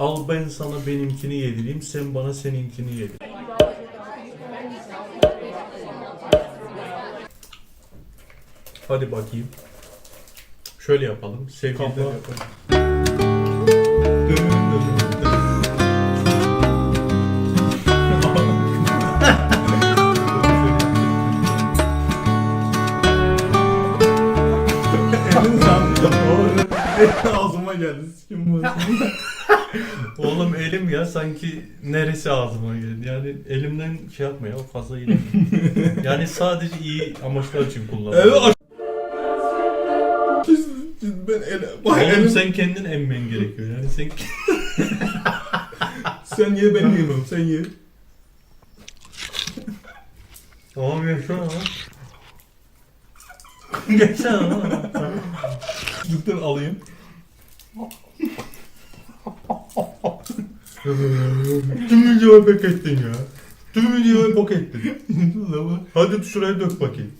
Al ben sana benimkini yedireyim, sen bana seninkini yedir. Hadi bakayım. Şöyle yapalım. Sevgililer yapalım. Ağzıma geldi. Sikim bu. Oğlum elim ya sanki neresi ağzıma geldi. Yani elimden şey yapma ya fazla iyi. yani sadece iyi amaçlar için kullanıyorum. Evet. Ben ele... Oğlum elim... sen kendin emmen gerekiyor. Yani sen Sen ye ben yemem. Sen ye. Tamam yaşa ama. Geçsene ama. Çocuktan alayım. Tüm videoyu pek ettin ya. Tüm videoyu bok ettin. Hadi şuraya dök bakayım.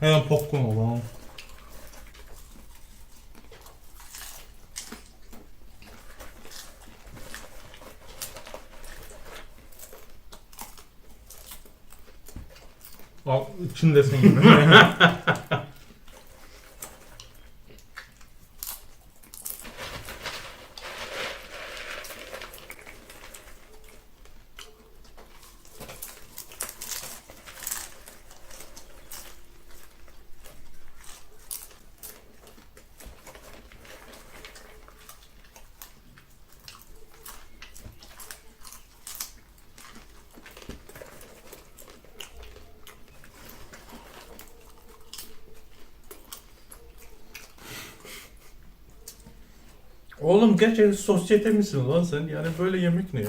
Hemen popcorn alalım. Al içindesin gibi. Oğlum gerçekten sosyete misin lan sen? Yani böyle yemek ne ya?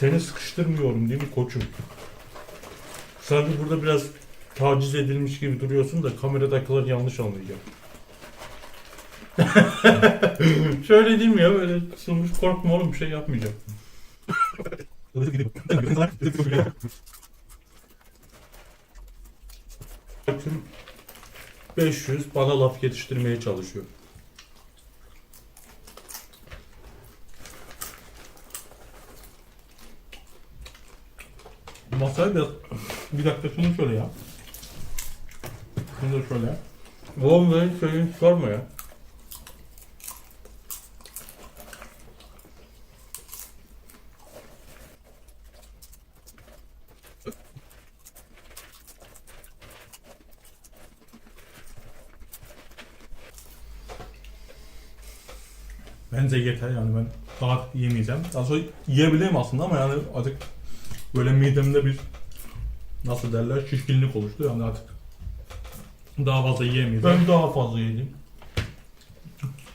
Seni sıkıştırmıyorum değil mi koçum? Sanki burada biraz taciz edilmiş gibi duruyorsun da kameradakiler yanlış anlayacak. Şöyle değil mi ya böyle kısılmış korkma oğlum bir şey yapmayacağım. Tüm 500 bana laf yetiştirmeye çalışıyor. Masaya biraz... Bir dakika şunu şöyle ya. Şunu da şöyle. Benim şeyini çıkarma ya. Bence yeter yani ben daha yemeyeceğim. Daha sonra yiyebilirim aslında ama yani artık böyle midemde bir nasıl derler şişkinlik oluştu yani artık daha fazla yiyemeyeceğim. Ben daha fazla yedim.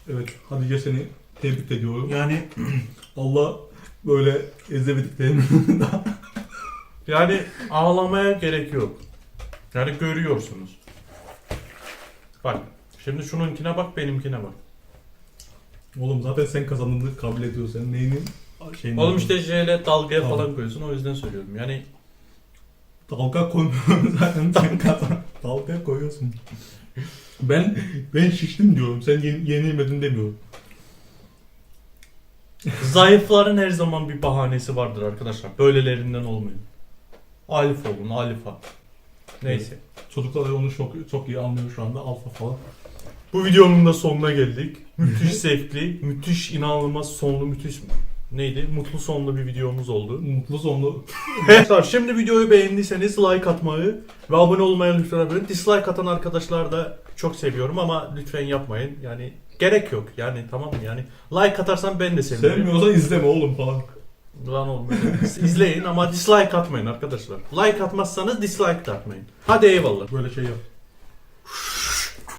Evet hadi ye seni tebrik ediyorum. Yani Allah böyle ezebediklerimi daha yani ağlamaya gerek yok. Yani görüyorsunuz. Bak şimdi şununkine bak benimkine bak. Oğlum zaten sen kazandığını kabul ediyorsun. Neyinin şeyini Oğlum işte JL dalgaya Tamam. falan koyuyorsun o yüzden söylüyorum. Yani dalga koymuyorsun zaten sen kazan. dalga koyuyorsun. Ben ben şiştim diyorum. Sen yeni, yenilmedin demiyorum. zayıfların her zaman bir bahanesi vardır arkadaşlar. Böylelerinden olmayın. Alif olun, alifa. Neyse. Çocuklar da onu çok, çok iyi anlıyor şu anda. Alfa falan. Bu videonun da sonuna geldik. Müthiş zevkli, müthiş inanılmaz sonlu, müthiş neydi? Mutlu sonlu bir videomuz oldu. Mutlu sonlu. Arkadaşlar şimdi videoyu beğendiyseniz like atmayı ve abone olmayı lütfen abone. Dislike atan arkadaşlar da çok seviyorum ama lütfen yapmayın. Yani gerek yok. Yani tamam mı? Yani like atarsan ben de sevinirim. Sevmiyorsan izleme oğlum falan. Lan oğlum izleyin ama dislike atmayın arkadaşlar. Like atmazsanız dislike de atmayın. Hadi eyvallah. Böyle şey yap.